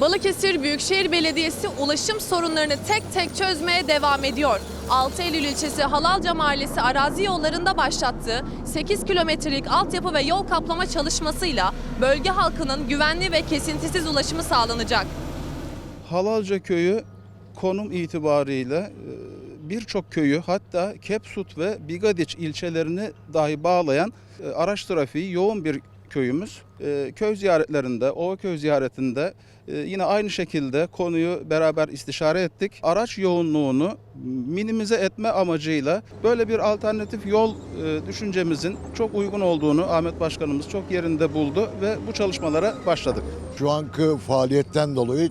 Balıkesir Büyükşehir Belediyesi ulaşım sorunlarını tek tek çözmeye devam ediyor. 6 Eylül ilçesi Halalca Mahallesi arazi yollarında başlattığı 8 kilometrelik altyapı ve yol kaplama çalışmasıyla bölge halkının güvenli ve kesintisiz ulaşımı sağlanacak. Halalca köyü konum itibariyle e, birçok köyü hatta Kepsut ve Bigadiç ilçelerini dahi bağlayan e, araç trafiği yoğun bir köyümüz. E, Köy ziyaretlerinde, ova köy ziyaretinde e, yine aynı şekilde konuyu beraber istişare ettik. Araç yoğunluğunu minimize etme amacıyla böyle bir alternatif yol e, düşüncemizin çok uygun olduğunu Ahmet Başkanımız çok yerinde buldu ve bu çalışmalara başladık. Şu anki faaliyetten dolayı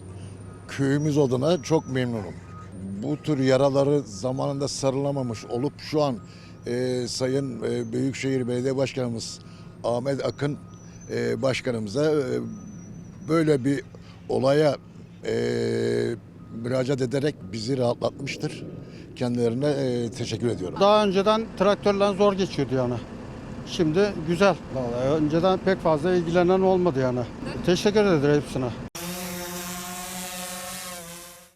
köyümüz adına çok memnunum. Bu tür yaraları zamanında sarılamamış olup şu an e, Sayın e, Büyükşehir Belediye Başkanımız Ahmet Akın e, Başkanımıza e, böyle bir olaya e, müracaat ederek bizi rahatlatmıştır. Kendilerine e, teşekkür ediyorum. Daha önceden traktörle zor geçiyordu yani. Şimdi güzel. Vallahi önceden pek fazla ilgilenen olmadı yani. Teşekkür ederim hepsine.